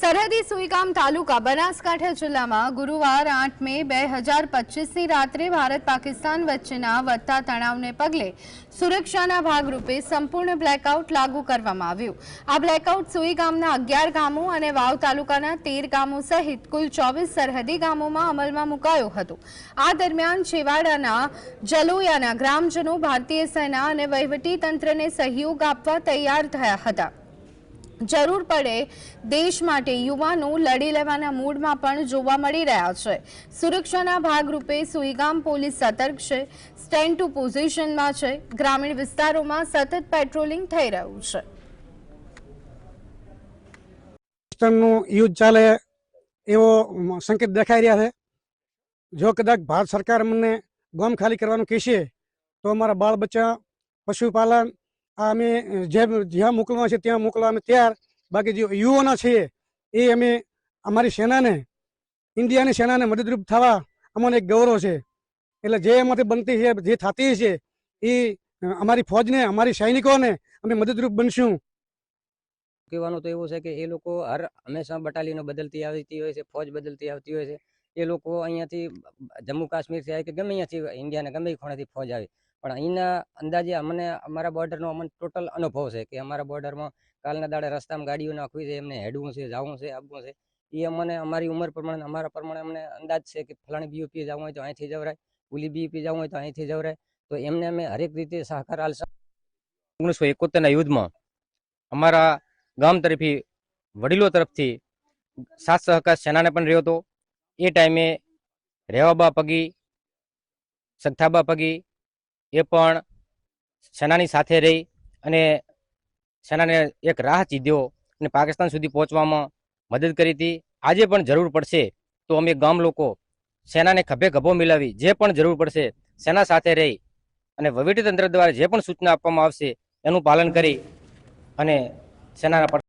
સરહદી સુઈગામ તાલુકા બનાસકાંઠા જિલ્લામાં ગુરુવાર આઠ મે બે હજાર પચીસની રાત્રે ભારત પાકિસ્તાન વચ્ચેના વધતા તણાવને પગલે સુરક્ષાના ભાગરૂપે સંપૂર્ણ બ્લેકઆઉટ લાગુ કરવામાં આવ્યું. આ બ્લેકઆઉટ સુઈગામના અગિયાર ગામો અને વાવ તાલુકાના તેર ગામો સહિત કુલ ચોવીસ સરહદી ગામોમાં અમલમાં મુકાયો હતો. આ દરમિયાન છેવાડાના જલોયાના ગ્રામજનો ભારતીય સેના અને વહીવટી તંત્રને સહયોગ આપવા તૈયાર થયા હતા. જરૂર પડે દેશ માટે યુવાનો લડી લેવાના મૂડમાં પણ જોવા મળી રહ્યા છે. સુરક્ષાના ભાગરૂપે સુઈગામ પોલીસ સતર્ક છે. સ્ટેન્ડ ટુ પોઝિશનમાં છે. ગ્રામીણ વિસ્તારોમાં સતત પેટ્રોલિંગ થઈ રહ્યું છે. યુદ્ધ ચાલે એવો સંકેત દેખાઈ રહ્યા છે. જો કદાચ ભારત સરકાર મને ગામ ખાલી કરવાનું કહેશે, તો અમારા બાળ બચ્ચા, પશુપાલન આ અમે જે જ્યાં મોકલવા છે ત્યાં મોકલવા અમે તૈયાર. બાકી જે યુવાના છે, એ અમે અમારી સેનાને, ઇન્ડિયાની સેનાને મદદરૂપ થવા અમને એક ગૌરવ છે. એટલે જે એમાંથી બનતી છે, જે થતી છે, એ અમારી ફોજને, અમારી સૈનિકોને અમે મદદરૂપ બનશું. કહેવાનું તો એવું છે કે એ લોકો હર હંમેશા બટાલિયનો બદલતી આવતી હોય છે, ફોજ બદલતી આવતી હોય છે. એ લોકો અહીંયાથી જમ્મુ કાશ્મીરથી આવે કે ગમે અહીંયાથી, ઇન્ડિયાના ગમે ખૂણાથી ફોજ આવે. પણ અહીંના અંદાજે અમને, અમારા બોર્ડરનો અમને ટોટલ અનુભવ છે કે અમારા બોર્ડરમાં કાલના દાડે રસ્તામાં ગાડીઓ નાખવી છે, એમને હેડવું છે, જવું છે આવવું છે. એ અમને અમારી ઉંમર પ્રમાણે, અમારા પ્રમાણે અમને અંદાજ છે કે ફલાણી બીઓપી જવું હોય તો અહીંથી જવરાય પુલી બીઓપી જવું હોય તો અહીંથી જવરાય. તો એમને અમે હરેક રીતે સહકાર આલશું ઓગણીસો એકોતેરના યુદ્ધમાં અમારા ગામ તરફી, વડીલો તરફથી સાથ સહકાર સેનાને પણ રહ્યો હતો. એ ટાઈમે રેવાબા પગી સગથાબા પગી એ પણ સેનાની સાથે રહી અને સેનાને એક રાહ ચીધ્યો અને પાકિસ્તાન સુધી પહોંચવામાં મદદ કરી હતી. આજે પણ જરૂર પડશે તો અમે ગામ લોકો સેનાને ખભે ખભો મિલાવી જે પણ જરૂર પડશે સેના સાથે રહી અને વહીવટીતંત્ર દ્વારા જે પણ સૂચના આપવામાં આવશે એનું પાલન કરી અને સેનાના